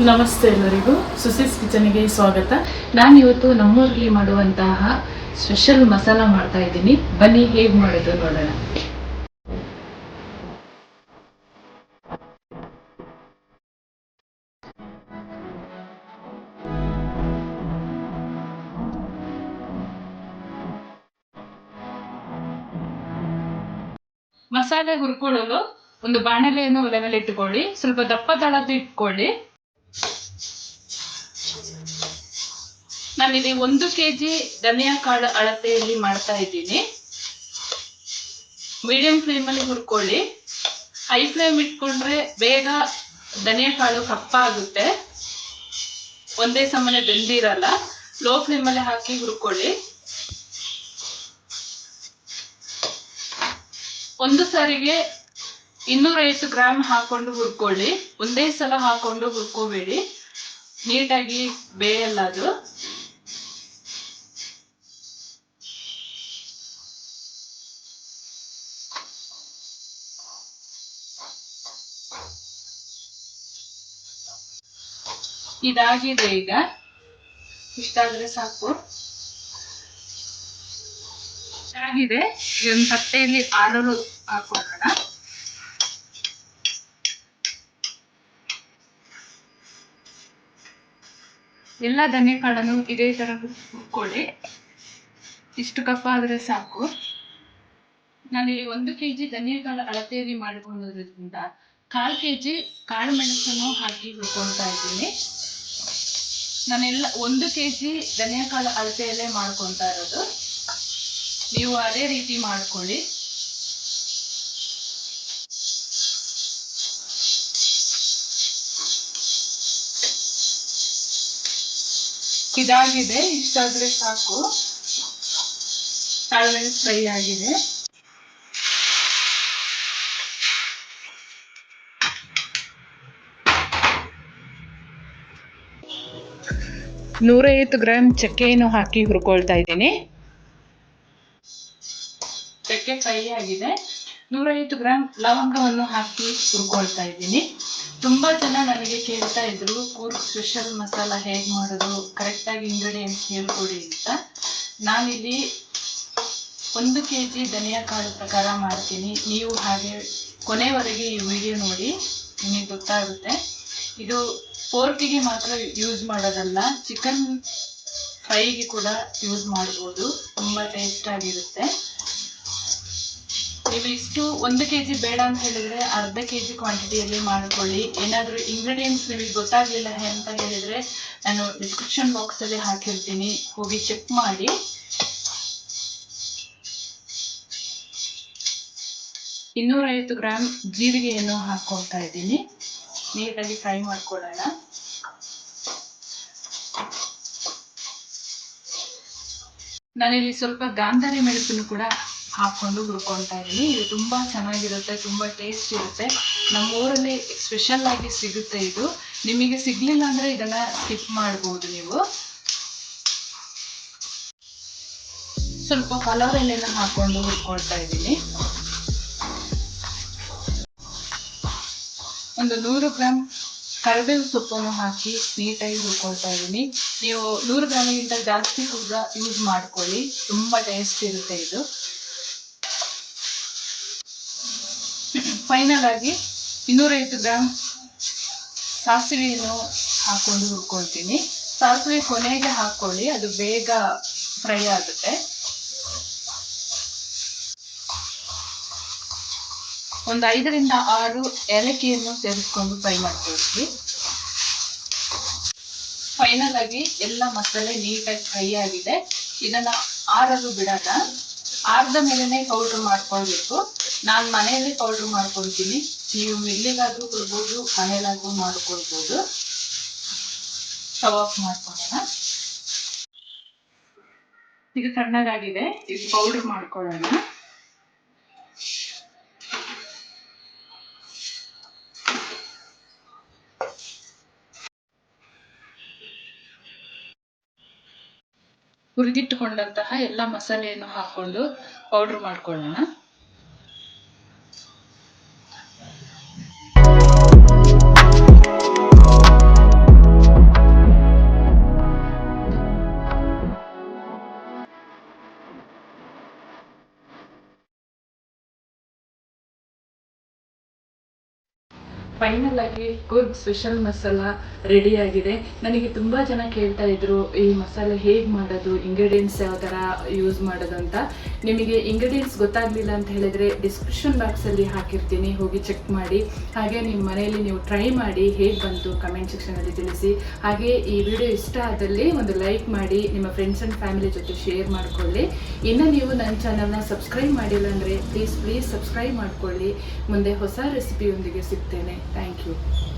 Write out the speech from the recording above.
ನಮಸ್ತೆ ಎಲ್ಲರಿಗೂ. ಸುಸಿಸ್ ಕಿಚನ್ಗೆ ಸ್ವಾಗತ. ನಾನು ಇವತ್ತು ನಮ್ಮೂರಲ್ಲಿ ಮಾಡುವಂತಹ ಸ್ಪೆಷಲ್ ಮಸಾಲ ಮಾಡ್ತಾ ಇದ್ದೀನಿ. ಬನ್ನಿ, ಹೇಗೆ ಮಾಡೋದು ನೋಡೋಣ. ಮಸಾಲೆ ಹುರ್ಕೊಳ್ಳಲು ಒಂದು ಬಾಣಲೆಯನ್ನು ಒಲೆ ಮೇಲೆ ಇಟ್ಕೊಳ್ಳಿ ಸ್ವಲ್ಪ ದಪ್ಪ ತಳದ್ದು ಇಟ್ಕೊಳ್ಳಿ. ನಾನಿಲ್ಲಿ ಒಂದು ಕೆಜಿ ಧನಿಯಾ ಕಾಳು ಅಳತೆಯಲ್ಲಿ ಮಾಡ್ತಾ ಇದ್ದೀನಿ. ಮೀಡಿಯಂ ಫ್ಲೇಮಲ್ಲಿ ಹುರ್ಕೊಳ್ಳಿ. ಹೈ ಫ್ಲೇಮ್ ಇಟ್ಕೊಂಡ್ರೆ ಬೇಗ ಧನಿಯಾ ಕಾಳು ಕಪ್ಪಾಗುತ್ತೆ. ಒಂದೇ ಸಮನೆ ಬೆಂದಿರಲ್ಲ. ಲೋ ಫ್ಲೇಮಲ್ಲಿ ಹಾಕಿ ಹುರ್ಕೊಳ್ಳಿ. ಒಂದು ಸಾರಿಗೆ ಇನ್ನೂರೈವತ್ತು ಗ್ರಾಮ್ ಹಾಕೊಂಡು ಹುರ್ಕೊಳ್ಳಿ. ಒಂದೇ ಸಲ ಹಾಕೊಂಡು ಹುರ್ಕೋಬೇಡಿ. ನೀಟಾಗಿ ಬೇಯಲ್ಲ ಅದು. ಇದಾಗಿದೆ ಈಗ. ಇಷ್ಟಾದ್ರೆ ಸಾಕು. ಇದಾಗಿದೆ. ಇದೊಂದು ತಟ್ಟೆಯಲ್ಲಿ ಆಡಲು ಹಾಕೊಳ್ಳೋಣ ಎಲ್ಲ ಧನಿಯಕಾಳನ್ನು ಇದೇ ತರ ಕೊಡಿ ಇಷ್ಟು ಕಪ್ ಆದ್ರೆ ಸಾಕು. ನಾನಿಲ್ಲಿ ಒಂದು ಕೆಜಿ ಧನಿಯಕಾಳು ಅಳತೆಯಲ್ಲಿ ಮಾಡಿಕೊಳ್ಳೋದ್ರಿಂದ ಕಾಲು ಕೆಜಿ ಕಾಳು ಮೆಣಸನ್ನು ಹಾಕಿ ಹುರ್ಕೊಳ್ತಾ ಇದ್ದೀನಿ. ನಾನೆಲ್ಲ ಒಂದು ಕೆಜಿ ಧನಿಯಾಕಾಳು ಅಳತೆಯಲ್ಲೇ ಮಾಡ್ಕೊತಾ ಇರೋದು. ನೀವು ಅದೇ ರೀತಿ ಮಾಡ್ಕೊಳ್ಳಿ. ಇದಾಗಿದೆ, ಇಷ್ಟಾದ್ರೆ ಸಾಕು. ಕಾಳುಮೆಣಸು ಫ್ರೈ ಆಗಿದೆ. ನೂರೈವತ್ತು ಗ್ರಾಮ್ ಚಕ್ಕೆಯನ್ನು ಹಾಕಿ ಹುರ್ಕೊಳ್ತಾ ಇದ್ದೀನಿ. ಚಕ್ಕೆ ಫ್ರೈ ಆಗಿದೆ. ನೂರೈವತ್ತು ಗ್ರಾಮ್ ಲವಂಗವನ್ನು ಹಾಕಿ ಹುರ್ಕೊಳ್ತಾ ಇದ್ದೀನಿ. ತುಂಬ ಜನ ನನಗೆ ಕೇಳ್ತಾ ಇದ್ರು, ಕೂರ್ಗ್ ಸ್ಪೆಷಲ್ ಮಸಾಲ ಹೇಗೆ ಮಾಡೋದು? ಕರೆಕ್ಟಾಗಿ ಇಂಗ್ರೀಡಿಯೆಂಟ್ಸ್ ಹೇಳ್ಕೊಡಿ ಅಂತ. ನಾನಿಲ್ಲಿ ಒಂದು ಕೆ ಜಿ ಧನಿಯಾ ಕಾಳು ಪ್ರಕಾರ ಮಾಡ್ತೀನಿ. ನೀವು ಹಾಗೆ ಕೊನೆವರೆಗೆ ಈ ವಿಡಿಯೋ ನೋಡಿ. ನಿಮಗೆ ಗೊತ್ತಾಗುತ್ತೆ. ಇದು ಪೋರ್ಕಿಗೆ ಮಾತ್ರ ಯೂಸ್ ಮಾಡೋದಲ್ಲ ಚಿಕನ್ ಫ್ರೈಗೆ ಕೂಡ ಯೂಸ್ ಮಾಡ್ಬೋದು. ತುಂಬ ಟೇಸ್ಟ್ ಆಗಿರುತ್ತೆ. ನೀವು ಇಷ್ಟು ಒಂದು ಕೆ ಜಿ ಬೇಡ ಅಂತ ಹೇಳಿದ್ರೆ ಅರ್ಧ ಕೆ ಜಿ ಕ್ವಾಂಟಿಟಿಯಲ್ಲಿ ಮಾಡ್ಕೊಳ್ಳಿ. ಏನಾದರೂ ಇಂಗ್ರೀಡಿಯೆಂಟ್ಸ್ ನಿಮಗೆ ಗೊತ್ತಾಗಲಿಲ್ಲ ಅಂತ ಹೇಳಿದ್ರೆ ನಾನು ಡಿಸ್ಕ್ರಿಪ್ಷನ್ ಬಾಕ್ಸಲ್ಲಿ ಹಾಕಿರ್ತೀನಿ. ಹೋಗಿ ಚೆಕ್ ಮಾಡಿ. ಇನ್ನೂರೈವತ್ತು ಗ್ರಾಮ್ ಜೀರಿಗೆಯನ್ನು ಹಾಕ್ಕೊಳ್ತಾ ಇದ್ದೀನಿ. ನೀಟಾಗಿ ಫ್ರೈ ಮಾಡ್ಕೊಳ್ಳೋಣ. ನಾನಿಲ್ಲಿ ಸ್ವಲ್ಪ ಗಾಂಧಾರಿ ಮೆಣಸನ್ನು ಕೂಡ ಹಾಕೊಂಡು ಹುರ್ಕೊಳ್ತಾ ಇದ್ದೀನಿ. ಇದು ತುಂಬಾ ಚೆನ್ನಾಗಿರುತ್ತೆ, ತುಂಬ ಟೇಸ್ಟ್ ಇರುತ್ತೆ. ನಮ್ಮ ಊರಲ್ಲಿ ಸ್ಪೆಷಲ್ ಆಗಿ ಸಿಗುತ್ತೆ ಇದು. ನಿಮಗೆ ಸಿಗ್ಲಿಲ್ಲ ಅಂದ್ರೆ ಇದನ್ನ ಸ್ಕಿಪ್ ಮಾಡ್ಬೋದು ನೀವು. ಸ್ವಲ್ಪ ಪಲಾವ್ ಎಲೆನ ಹಾಕೊಂಡು ಹುರ್ಕೊಳ್ತಾ ಇದ್ದೀನಿ. ಒಂದು ನೂರು ಗ್ರಾಮ್ ಕರಿಬೇವು ಸೊಪ್ಪನ್ನು ಹಾಕಿ ನೀಟಾಗಿ ಹುರ್ಕೊಳ್ತಾ ಇದ್ದೀನಿ. ನೀವು ನೂರು ಗ್ರಾಮಿಗಿಂತ ಜಾಸ್ತಿ ಕೂಡ ಯೂಸ್ ಮಾಡ್ಕೊಳ್ಳಿ. ತುಂಬ ಟೇಸ್ಟ್ ಇರುತ್ತೆ ಇದು. ಫೈನಲ್ ಆಗಿ ಇನ್ನೂರೈವತ್ತು ಗ್ರಾಮ್ ಸಾಸಿವೆಯನ್ನು ಹಾಕೊಂಡು ಹುರ್ಕೊಳ್ತೀನಿ. ಸಾಸಿವೆ ಕೊನೆಗೆ ಹಾಕೊಳ್ಳಿ ಅದು ಬೇಗ ಫ್ರೈ ಆಗುತ್ತೆ. ಒಂದು ಐದರಿಂದ ಆರು ಏಲಕ್ಕಿಯನ್ನು ಸೇರಿಸ್ಕೊಂಡು ಫ್ರೈ ಮಾಡ್ಕೊಳ್ತೀವಿ. ಫೈನಲ್ ಆಗಿ ಎಲ್ಲ ಮಸಾಲೆ ನೀಟಾಗಿ ಫ್ರೈ ಆಗಿದೆ. ಇದನ್ನ ಆರಲು ಬಿಡೋಣ. ಆರ್ದ ಮೇಲೆನೆ ಪೌಡ್ರ್ ಮಾಡ್ಕೊಳ್ಬೇಕು. ನಾನು ಮನೆಯಲ್ಲಿ ಪೌಡ್ರ್ ಮಾಡ್ಕೊಳ್ತೀನಿ. ನೀವು ಮಿಲ್ಲಿಗಾದ್ರೂ ಕೊಡ್ಬೋದು ಮನೇಲಾದ್ರೂ ಮಾಡ್ಕೊಳ್ಬೋದು. ಸ್ಟವ್ ಆಫ್ ಮಾಡ್ಕೊಳ್ಳೋಣ. ಈಗ ಸಣ್ಣದಾಗಿದೆ. ಈಗ ಪೌಡ್ರ್ ಮಾಡ್ಕೊಳ್ಳೋಣ. ಹುರಿದಿಟ್ಟುಕೊಂಡಂತಹ ಎಲ್ಲ ಮಸಾಲೆಯನ್ನು ಹಾಕೊಂಡು ಪೌಡರ್ ಮಾಡ್ಕೊಳ್ಳೋಣ. ಫೈನಲ್ ಆಗಿ ಕೂರ್ಗ್ ಸ್ಪೆಷಲ್ ಮಸಾಲ ಆಗಿದೆ. ನನಗೆ ತುಂಬ ಜನ ಕೇಳ್ತಾ ಇದ್ರು, ಈ ಮಸಾಲೆ ಹೇಗೆ ಮಾಡೋದು ಇಂಗ್ರೀಡಿಯೆಂಟ್ಸ್ ಯಾವ ಥರ ಯೂಸ್ ಮಾಡೋದು ಅಂತ. ನಿಮಗೆ ಇಂಗ್ರೀಡಿಯೆಂಟ್ಸ್ ಗೊತ್ತಾಗಲಿಲ್ಲ ಅಂತ ಹೇಳಿದರೆ ಡಿಸ್ಕ್ರಿಪ್ಷನ್ ಬಾಕ್ಸಲ್ಲಿ ಹಾಕಿರ್ತೀನಿ, ಹೋಗಿ ಚೆಕ್ ಮಾಡಿ. ಹಾಗೆ ನಿಮ್ಮ ಮನೆಯಲ್ಲಿ ನೀವು ಟ್ರೈ ಮಾಡಿ, ಹೇಗೆ ಬಂತು ಕಮೆಂಟ್ ಸೆಕ್ಷನಲ್ಲಿ ತಿಳಿಸಿ. ಹಾಗೆ ಈ ವಿಡಿಯೋ ಇಷ್ಟ ಆದಲ್ಲಿ ಒಂದು ಲೈಕ್ ಮಾಡಿ, ನಿಮ್ಮ ಫ್ರೆಂಡ್ಸ್ ಆ್ಯಂಡ್ ಫ್ಯಾಮಿಲಿ ಜೊತೆ ಶೇರ್ ಮಾಡಿಕೊಳ್ಳಿ. ಇನ್ನು ನೀವು ನನ್ನ ಚಾನಲ್ನ ಸಬ್ಸ್ಕ್ರೈಬ್ ಮಾಡಿಲ್ಲ ಅಂದರೆ ಪ್ಲೀಸ್ ಪ್ಲೀಸ್ ಸಬ್ಸ್ಕ್ರೈಬ್ ಮಾಡಿಕೊಳ್ಳಿ. ಮುಂದೆ ಹೊಸ ರೆಸಿಪಿಯೊಂದಿಗೆ ಸಿಗ್ತೇನೆ. Thank you.